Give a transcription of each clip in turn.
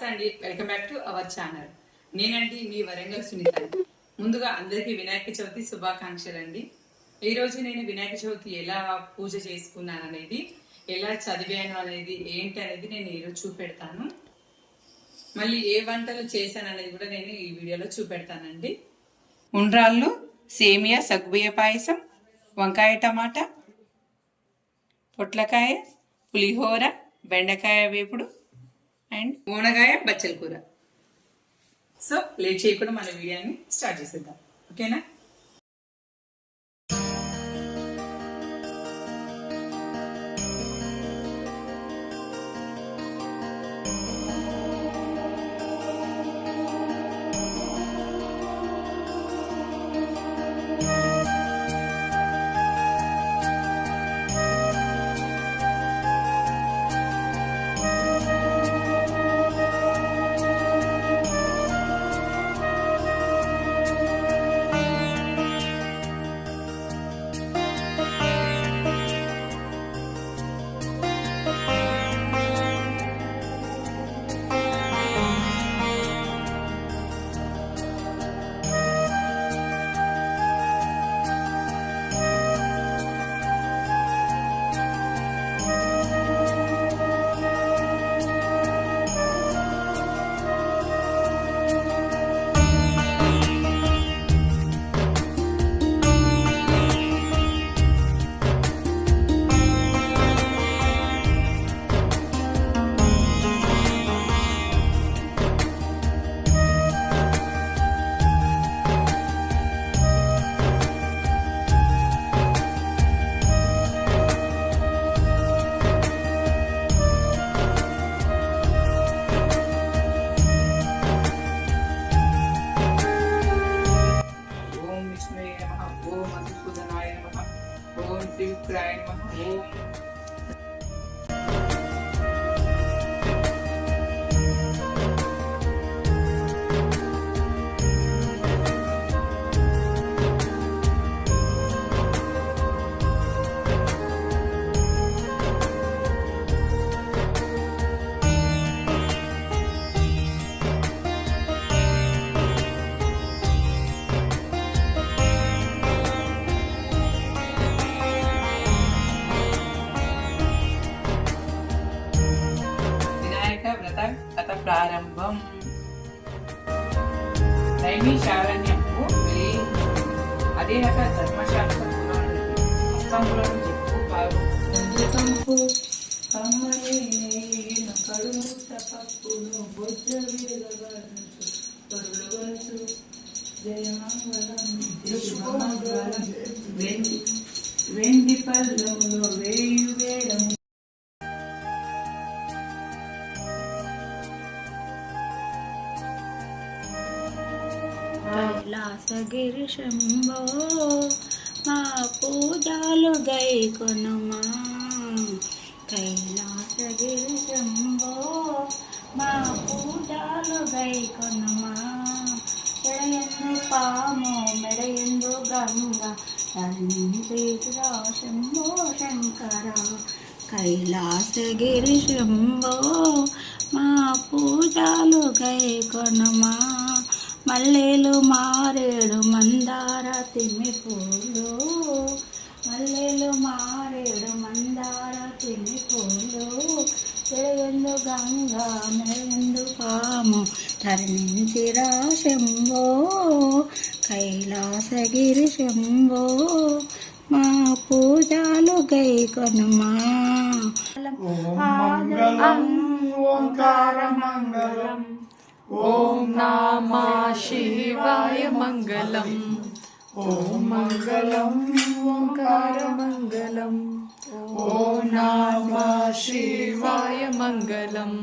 నమస్తే అండి. Welcome back to our channel నేనండి మీ వరంగల్ సునీత ముందుగా అందరికీ వినాయక చవితి శుభాకాంక్షలు అండి. ఈరోజు నేను వినాయక చవితి ఎలా పూజ చేసుకున్నాను అనేది ఎలా చదివాను అనేది ఏంటి అనేది నేను ఈరోజు చూపెడతాను. మళ్ళీ ఏ వంటలు చేశాను అనేది కూడా నేను ఈ వీడియోలో చూపెడతానండి. ఉండ్రాళ్ళు సేమియా సగ్గుబియ్య పాయసం వంకాయ టమాటా పొట్లకాయ పులిహోర బెండకాయ వేపుడు అండ్ ఊనగాయ బచ్చల కూర. సో లేట్ చేయకుండా మన వీడియోని స్టార్ట్ చేసేద్దాం. ఓకేనా? ప్రారంభం. నైమిషారణ్యము అదే రక ధర్మశాస్త్రంలో హస్తంలో చెప్పు కాదు కంపు కమ్మలేన బొజ్జ జయమంగళం వెండి వెండి పల్లములో వేయు కైలాసగిరి శంభో మా పూజలు గై కొనుమా కైలాసగిరి శంభో మా పూజలు గై కొనుమా ఎడయందు పాము మెడయందు గంగ తండ్రిరా శంభో శంకర. కైలాసగిరి శంభో మా పూజలు గై కొనుమా మల్లెలు మారేడు మందార తిమి పూలు. మల్లెలు మారేడు మందార తిమి పూలు. ఎడయందు గంగా మెరయందు పాము తరణించిరా శంభో. కైలాసగిరి శంభో మా పూజలు గై కొనుమా. మంగళం ఓంకార మంగళం. ॐ नामा शिवाय मङ्गलम् ॐ मङ्गलम् ओङ्कारमङ्गलम् ॐ नामा शिवाय मङ्गलम्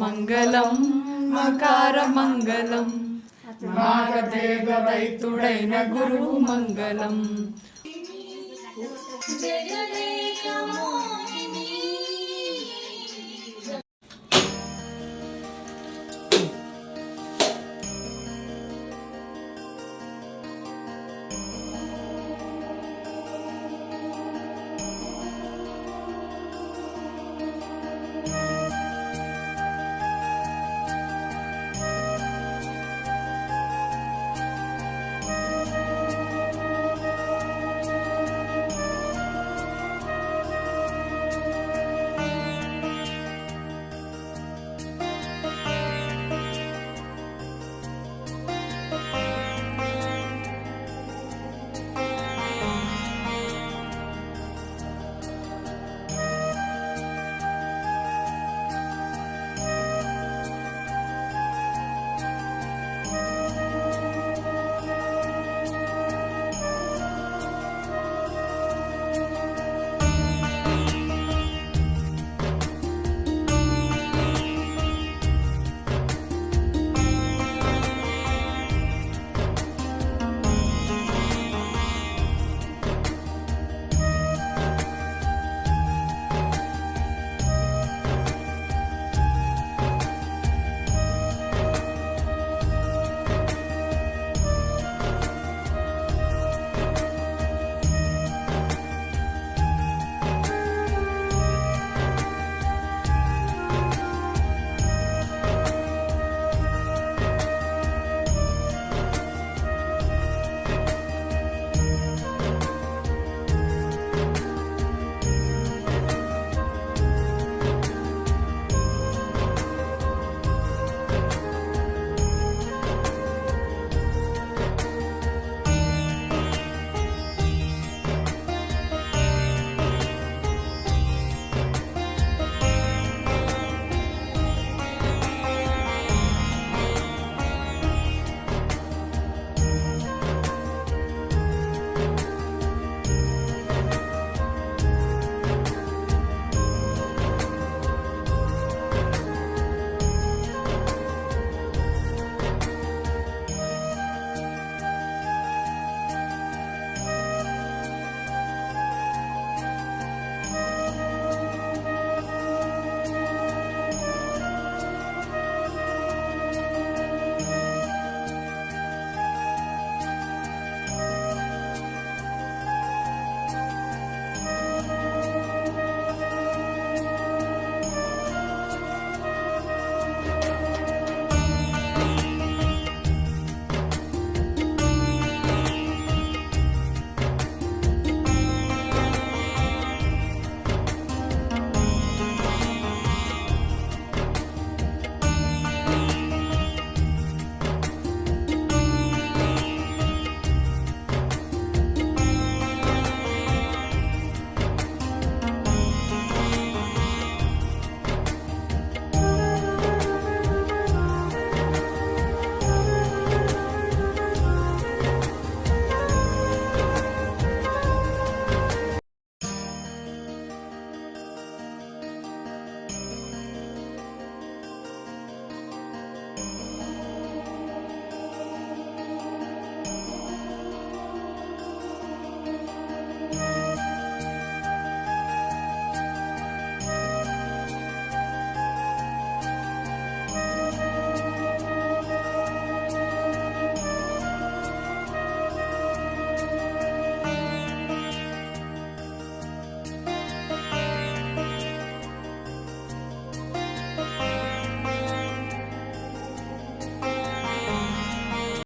मङ्गलं मकारमङ्गलं महदे गुरुमङ्गलम्